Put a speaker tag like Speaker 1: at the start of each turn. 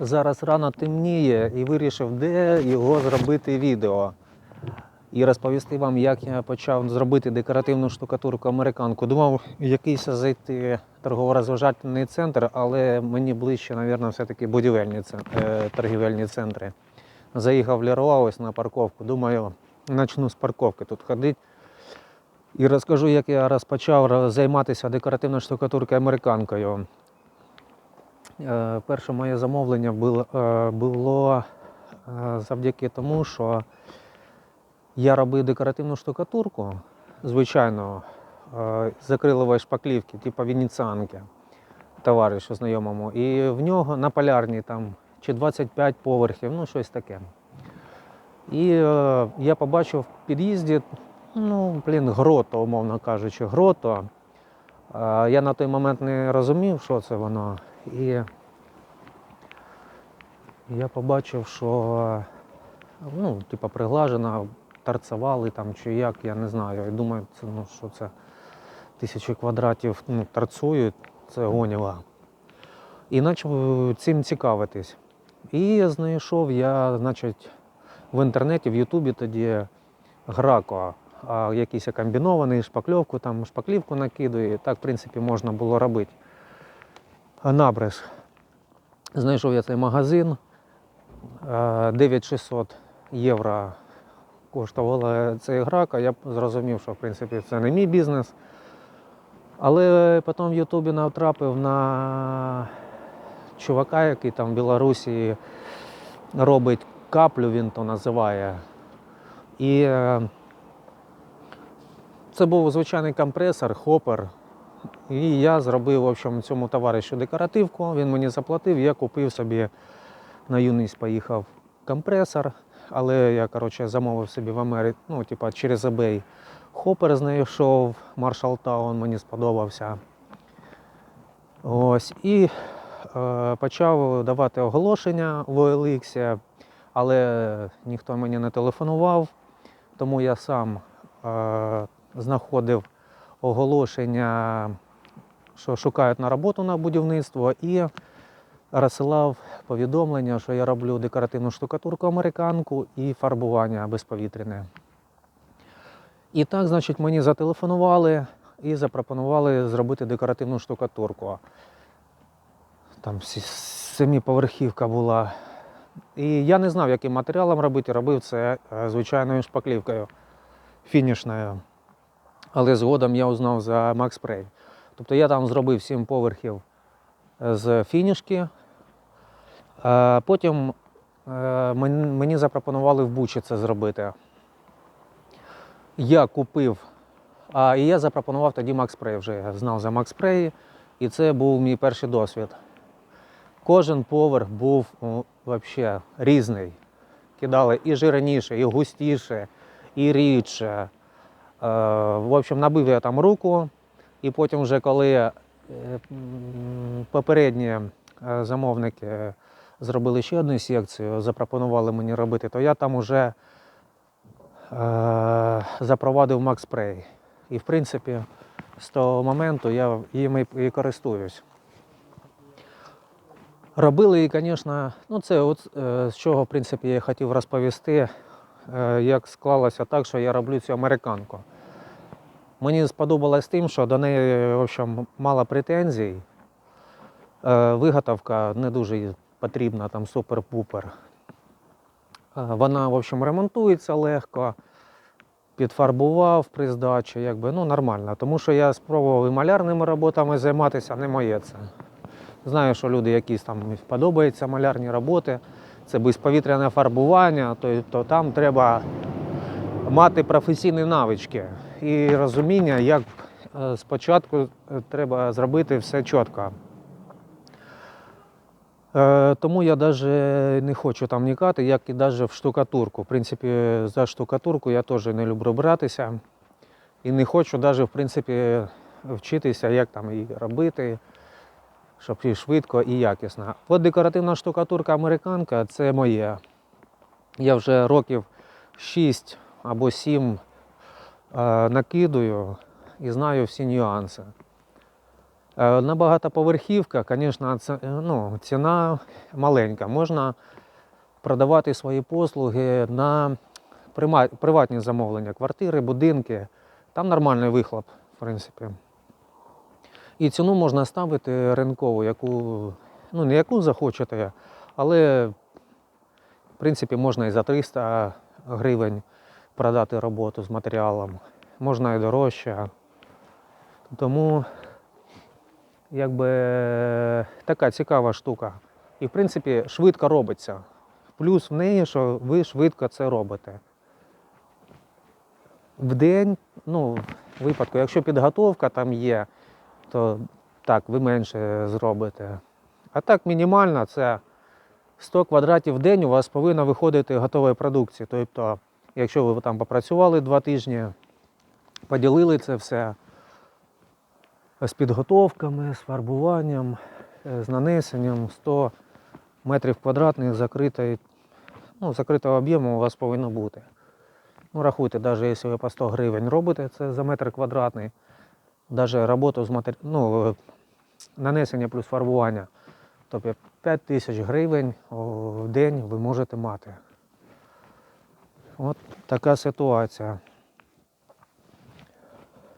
Speaker 1: Зараз рано темніє і вирішив, де його зробити відео. І розповісти вам, як я почав зробити декоративну штукатурку американку. Думав, якийсь зайти торгово-розважальний центр, але мені ближче, мабуть, все-таки будівельні е, торгівельні центри. Заїхав Леруа на парковку. Думаю, почну з парковки тут ходити. І розкажу, як я розпочав займатися декоративною штукатуркою американкою. Е, Перше моє замовлення було, е, було е, завдяки тому, що я робив декоративну штукатурку, звичайно, з шпаклівки, типу венеціанки, товаришу знайомому. І в нього на полярній там чи 25 поверхів, ну щось таке. І е, я побачив в під'їзді, ну, блін, грото, умовно кажучи, грото. Е, я на той момент не розумів, що це воно. І я побачив, що ну, типа приглажена, торцевали там чи як, я не знаю. Я думаю, це, ну, що це тисячі квадратів ну, торцують, це гоніла. І почав цим цікавитись. І знайшов я, значить, в інтернеті, в Ютубі тоді Грако, а якийсь комбінований, шпакльовку, там шпаклівку накидує. Так, в принципі, можна було робити. А Знайшов я цей магазин. е, 9600 євро коштувала ця грака. Я зрозумів, що в принципі це не мій бізнес. Але потім в Ютубі натрапив на чувака, який там в Білорусі робить каплю, він то називає. І е, це був звичайний компресор, хопер. І я зробив в общем, цьому товаришу декоративку, він мені заплатив, я купив собі на юність поїхав компресор, але я коротше, замовив собі в Америці, ну, типа через eBay. Хопер знайшов, Marshall Town мені сподобався. Ось. І е, почав давати оголошення в OLX, але ніхто мені не телефонував, тому я сам е, знаходив оголошення, що шукають на роботу на будівництво, і розсилав повідомлення, що я роблю декоративну штукатурку американку і фарбування безповітряне. І так, значить, мені зателефонували і запропонували зробити декоративну штукатурку. Там семиповерхівка була. І я не знав, яким матеріалом робити, робив це е, звичайною шпаклівкою фінішною. Але згодом я узнав за Max Spray. Тобто я там зробив 7 поверхів е, з фінішки. Е, Потім е, мені запропонували в Бучі це зробити. Я купив, а і я запропонував тоді Max Spray вже. Я знав за Max Spray, і це був мій перший досвід. Кожен поверх був ну, вообще різний. Кидали і жирніше, і густіше, і рідше. Е, в общем, набив я там руку, і потім, вже коли е, попередні е, замовники зробили ще одну секцію, запропонували мені робити, то я там уже е, запровадив Spray. І в принципі, з того моменту я їм і, користуюсь. Робили і, звісно, ну це от, з чого в принципі, я хотів розповісти, як склалося так, що я роблю цю американку. Мені сподобалось тим, що до неї в общем, мало претензій. Е, Виготовка не дуже потрібна, там супер-пупер. Е, Вона, в общем, ремонтується легко, підфарбував при здачі, якби, ну, нормально. Тому що я спробував і малярними роботами займатися, не моє це. Знаю, що люди якісь там подобаються малярні роботи, це безповітряне фарбування, то, там треба мати професійні навички і розуміння, як е, спочатку е, треба зробити все чітко. Е, Тому я навіть не хочу там нікати, як і навіть в штукатурку. В принципі, за штукатурку я теж не люблю братися. І не хочу навіть, в принципі, вчитися, як там її робити, щоб і швидко і якісно. От декоративна штукатурка американка це моє. Я вже років 6 або 7 е, накидую і знаю всі нюанси. Е, На багатоповерхівках, звісно, е, ну, ціна маленька. Можна продавати свої послуги на приватні замовлення, квартири, будинки. Там нормальний вихлоп, в принципі. І ціну можна ставити ринкову, яку, ну не яку захочете, але в принципі можна і за 300 гривень продати роботу з матеріалом, можна і дорожче. Тому якби така цікава штука. І в принципі швидко робиться. Плюс в неї, що ви швидко це робите. В день, ну, в випадку, якщо підготовка там є, то так, ви менше зробите. А так мінімально це 100 квадратів в день у вас повинно виходити готової продукції. Тобто, якщо ви там попрацювали два тижні, поділили це все з підготовками, з фарбуванням, е, з нанесенням 100 метрів квадратних закритої, ну, закритого об'єму у вас повинно бути. Ну, рахуйте, навіть якщо ви по 100 гривень робите це за метр квадратний, навіть роботу з матері... ну, е, нанесення плюс фарбування, тобто 5 тисяч гривень в день ви можете мати. От така ситуація.